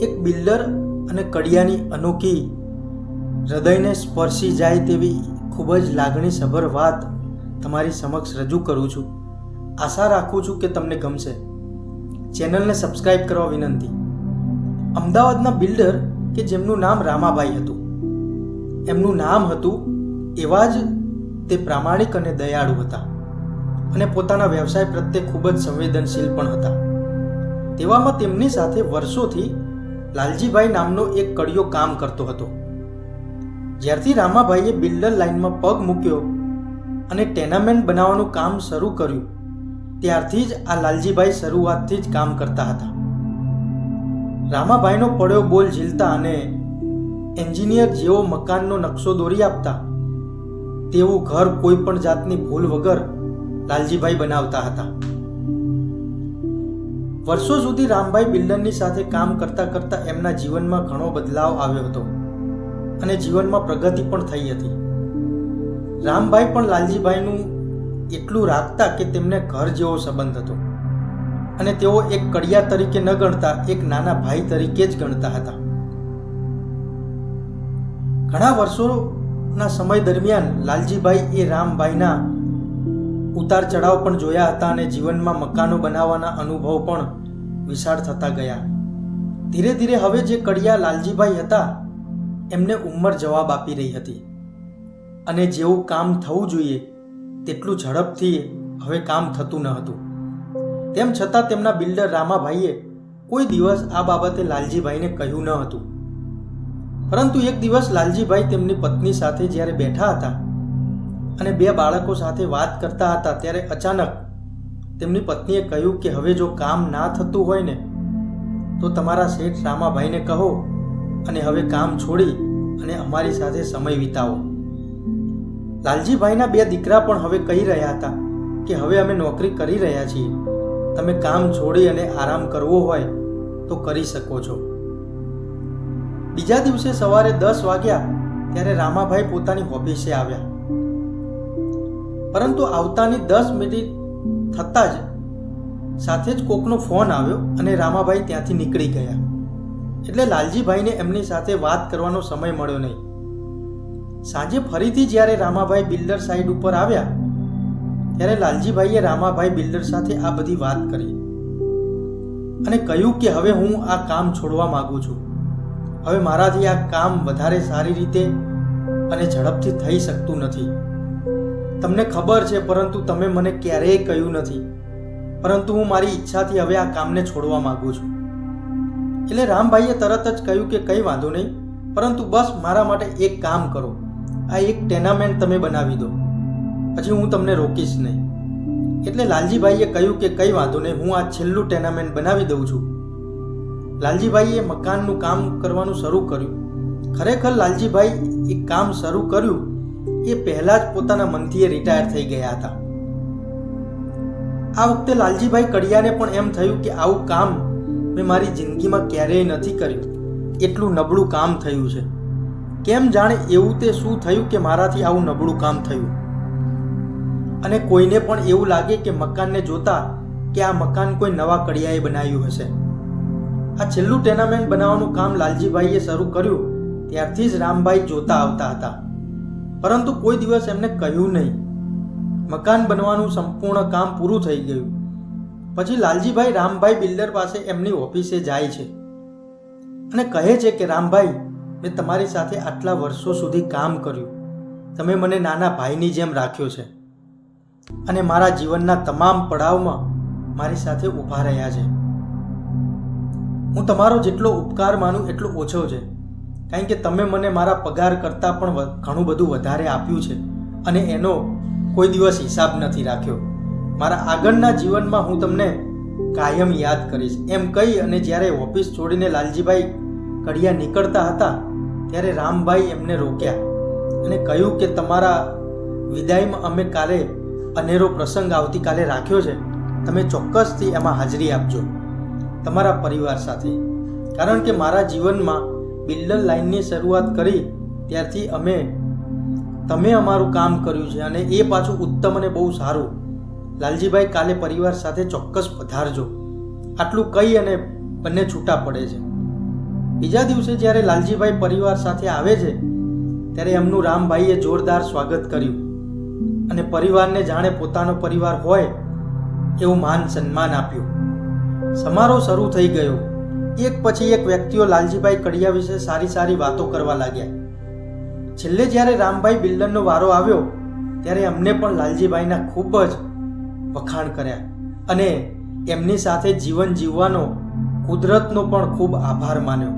એક બિલ્ડર અને કડિયાની અનોખી હૃદયને સ્પર્શી જાય તેવી ખૂબ જ લાગણીસભર વાત તમારી સમક્ષ રજૂ કરું છું. આશા રાખું છું કે તમને ગમશે. ચેનલને સબસ્ક્રાઇબ કરવા વિનંતી. અમદાવાદના બિલ્ડર કે જેમનું નામ રામાભાઈ હતું. એમનું નામ હતું એવા જ તે પ્રામાણિક અને દયાળુ હતા અને પોતાના વ્યવસાય પ્રત્યે ખૂબ જ સંવેદનશીલ પણ હતા. તેવામાં તેમની સાથે વર્ષોથી લાલજીભાઈ નામનો એક કડિયો કામ કરતો હતો. જ્યારથી રામાભાઈએ બિલ્ડર લાઇનમાં પગ મૂક્યો અને ટેનામેન્ટ બનાવવાનું કામ શરૂ કર્યું, ત્યારથી જ આ લાલજીભાઈ શરૂઆતથી જ કામ કરતા હતા. રામાભાઈનો પડ્યો બોલ ઝીલતા અને એન્જિનિયર જેવો મકાનનો નકશો દોરી આપતા, તેવું ઘર કોઈ પણ જાતની ભૂલ વગર લાલજીભાઈ બનાવતા હતા. વર્ષો સુધી રામભાઈ બિલ્ડરની સાથે કામ કરતા કરતા એમના જીવનમાં ઘણો બદલાવ આવ્યો હતો અને જીવનમાં પ્રગતિ પણ થઈ હતી. રામભાઈ પણ લાલજીભાઈનું એટલું રાખતા કે તેમને ઘર જેવો સંબંધ હતો અને તેઓ એક કડિયા તરીકે ન ગણતા, એક નાના ભાઈ તરીકે જ ગણતા હતા. ઘણા વર્ષોના સમય દરમિયાન લાલજીભાઈ એ રામભાઈના ઉતાર ચઢાવ પણ જોયા હતા અને જીવનમાં મકાનો બનાવવાના અનુભવ પણ વિશાળ થતા ગયા. ધીરે ધીરે હવે જે કડિયા લાલજીભાઈ હતા, એમને ઉંમર જવાબ આપી રહી હતી. અને જેવું કામ થવું જોઈએ, તેટલું ઝડપથી હવે કામ થતું ન હતું. તેમ છતાં તેમના બિલ્ડર રામાભાઈએ કોઈ દિવસ આ બાબતે લાલજીભાઈને કહ્યું ન હતું. પરંતુ એક દિવસ લાલજીભાઈ તેમની પત્ની સાથે જ્યારે બેઠા હતા અને બે બાળકો સાથે વાત કરતા હતા ત્યારે અચાનક તેમની પત્નીએ કહ્યું કે હવે જો કામ ના થતું હોય ને, તો તમારા શેઠ રામાભાઈને કહો અને હવે કામ છોડી અને અમારી સાથે સમય વિતાવો. લાલજીભાઈના બે દીકરા પણ હવે કહી રહ્યા હતા કે હવે અમે નોકરી કરી રહ્યા છીએ. તમે કામ છોડી અને આરામ કરવો હોય તો કરી શકો છો. બીજા દિવસે સવારે દસ વાગ્યા ત્યારે રામાભાઈ પોતાની ઓફિસે આવ્યા. પરંતુ આવતાની દસ મિનિટ થતાં જ સાથે જ કોકનો ફોન આવ્યો અને રામાભાઈ ત્યાંથી નીકળી ગયા. એટલે લાલજીભાઈને એમની સાથે વાત કરવાનો સમય મળ્યો નહીં. સાંજે ફરીથી જ્યારે રામાભાઈ બિલ્ડર સાઈડ ઉપર આવ્યા, ત્યારે લાલજીભાઈએ રામાભાઈ બિલ્ડર સાથે આ બધી વાત કરી અને કહ્યું કે હવે હું આ કામ છોડવા માગું છું. હવે મારાથી આ કામ વધારે સારી રીતે અને ઝડપથી થઈ શકતું નથી. તમને ખબર છે, પરંતુ તમે મને ક્યારેય કહ્યું નથી. પરંતુ હું મારી ઈચ્છાથી હવે આ કામને છોડવા માંગુ છું. એટલે રામભાઈએ તરત જ કહ્યું કે કંઈ વાંધો નહીં, પરંતુ બસ મારા માટે એક કામ કરો. આ એક ટેનામેન્ટ તમે બનાવી દો. પછી હું તમને રોકીશ નહીં. એટલે લાલજીભાઈએ કહ્યું કે કંઈ વાંધો નહીં, હું આ છેલ્લું ટેનામેન્ટ બનાવી દઉં છું. લાલજીભાઈએ મકાનનું કામ કરવાનું શરૂ કર્યું. ખરેખર લાલજીભાઈ એક કામ શરૂ કર્યું એ પહેલાં જ પોતાના મનથી એ રિટાયર થઈ ગયા હતા. આ વખતે લાલજીભાઈ કડિયાને પણ એમ થયું કે આવું કામ મેં મારી જિંદગીમાં ક્યારેય નથી કર્યું. એટલું નબળું કામ થયું છે. કેમ જાણે એવું તે શું થયું કે મારાથી આવું નબળું કામ થયું? અને કોઈને પણ એવું લાગે કે મકાનને જોતા કે આ મકાન કોઈ નવા કડિયાએ બનાવ્યું હશે. આ છેલ્લું ટેનામેન્ટ બનાવવાનું કામ લાલજીભાઈએ શરૂ કર્યું, ત્યારથી જ રામભાઈ જોતા આવતા હતા. પરંતુ કોઈ દિવસ એમને કહ્યું નહીં. મકાન બનવાનું સંપૂર્ણ કામ પૂરું થઈ ગયું. પછી લાલજીભાઈ રામભાઈ બિલ્ડર પાસે એમની ઓફિસે જાય છે. અને કહે છે કે, રામભાઈ, મેં તમારી સાથે આટલા વર્ષો સુધી કામ કર્યું. તમે મને નાના ભાઈની જેમ રાખ્યો છે. અને મારા જીવનના તમામ પડાવમાં મારી સાથે ઊભા રહ્યા છે. હું તમારો જેટલો ઉપકાર માનું એટલો ઓછો છે. કારણ કે તમે મને મારા પગાર કરતાં પણ ઘણું બધું વધારે આપ્યું છે અને એનો કોઈ દિવસ હિસાબ નથી રાખ્યો. મારા આગળના જીવનમાં હું તમને કાયમ યાદ કરીશ. એમ કહી અને જ્યારે ઓફિસ છોડીને લાલજીભાઈ કડિયા નીકળતા હતા, ત્યારે રામભાઈ એમને રોક્યા અને કહ્યું કે તમારા વિદાયમાં અમે કાલે અનેરો પ્રસંગ આવતીકાલે રાખ્યો છે. તમે ચોક્કસથી એમાં હાજરી આપજો તમારા પરિવાર સાથે. કારણ કે મારા જીવનમાં બિલ્ડર લાઇનની શરૂઆત કરી, ત્યારથી અમે, તમે અમારું કામ કર્યું છે અને એ પાછું ઉત્તમ અને બહુ સારું. લાલજીભાઈ કાલે પરિવાર સાથે ચોક્કસ પધારજો. આટલું કહી અને બંને છૂટા પડે છે. બીજા દિવસે જ્યારે લાલજીભાઈ પરિવાર સાથે આવે છે, ત્યારે એમનું રામભાઈએ જોરદાર સ્વાગત કર્યું. અને પરિવારને જાણે પોતાનો પરિવાર હોય, એવું માન સન્માન આપ્યું. સમારોહ શરૂ થઈ ગયો. એક પછી એક વ્યક્તિઓ લાલજીભાઈ કડિયા વિશે સારી સારી વાતો કરવા લાગ્યા. છેલ્લે જ્યારે રામભાઈ બિલ્ડરનો વારો આવ્યો, ત્યારે અમને પણ લાલજીભાઈના ખૂબ જ વખાણ કર્યા અને એમની સાથે જીવન જીવવાનો, કુદરતનો પણ ખૂબ આભાર માન્યો.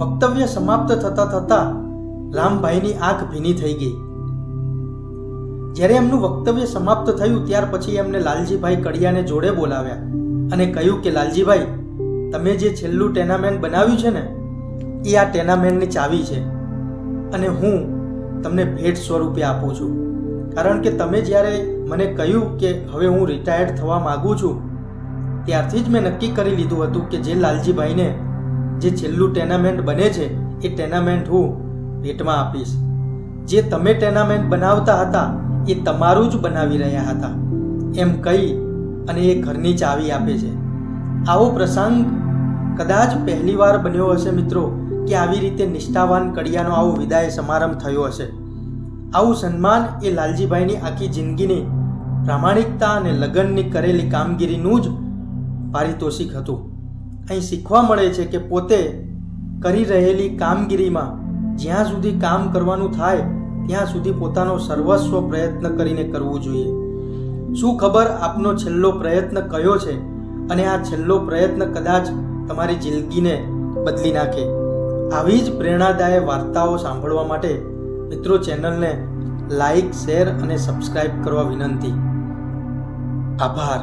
વક્તવ્ય સમાપ્ત થતા થતા રામભાઈની આંખ ભીની થઈ ગઈ. જ્યારે એમનું વક્તવ્ય સમાપ્ત થયું, ત્યાર પછી એમને લાલજીભાઈ કડિયાને જોડે બોલાવ્યા અને કહ્યું કે, લાલજીભાઈ તમે જે છેલ્લું ટેનામેન્ટ બનાવ્યું છે ને, એ આ ટેનામેન્ટની ચાવી છે. અને હું તમને ભેટ સ્વરૂપે આપું છું. કારણ કે તમે જ્યારે મને કહ્યું કે હવે હું રિટાયર્ડ થવા માગું છું, ત્યારથી જ મેં નક્કી કરી લીધું હતું કે જે લાલજીભાઈને જે છેલ્લું ટેનામેન્ટ બને છે, એ ટેનામેન્ટ હું ભેટમાં આપીશ. જે તમે ટેનામેન્ટ બનાવતા હતા, એ તમારું જ બનાવી રહ્યા હતા. એમ કહી અને એ ઘરની ચાવી આપે છે. આવો પ્રસંગ કદાચ પહેલીવાર બન્યો હશે મિત્રો, કે આવી રીતે નિષ્ઠાવાન કડિયાનો આવો વિદાય સમારંભ થયો હશે. આવું સન્માન એ લાલજીભાઈની આખી જિંદગીની પ્રામાણિકતા અને લગનની કરેલી કામગીરીનું જ પારિતોષિક હતું. અહીં શીખવા મળે છે કે પોતે કરી રહેલી કામગીરીમાં જ્યાં સુધી કામ કરવાનું થાય, ત્યાં સુધી પોતાનો સર્વસ્વ પ્રયત્ન કરીને કરવું જોઈએ. શું ખબર આપનો છેલ્લો પ્રયત્ન કયો છે? અને આ છેલ્લો પ્રયત્ન કદાચ તમારી જિંદગીને બદલી નાખે. આવી જ પ્રેરણાદાયક વાર્તાઓ સાંભળવા માટે મિત્રો ચેનલને લાઈક, શેર અને સબસ્ક્રાઈબ કરવા વિનંતી. આભાર.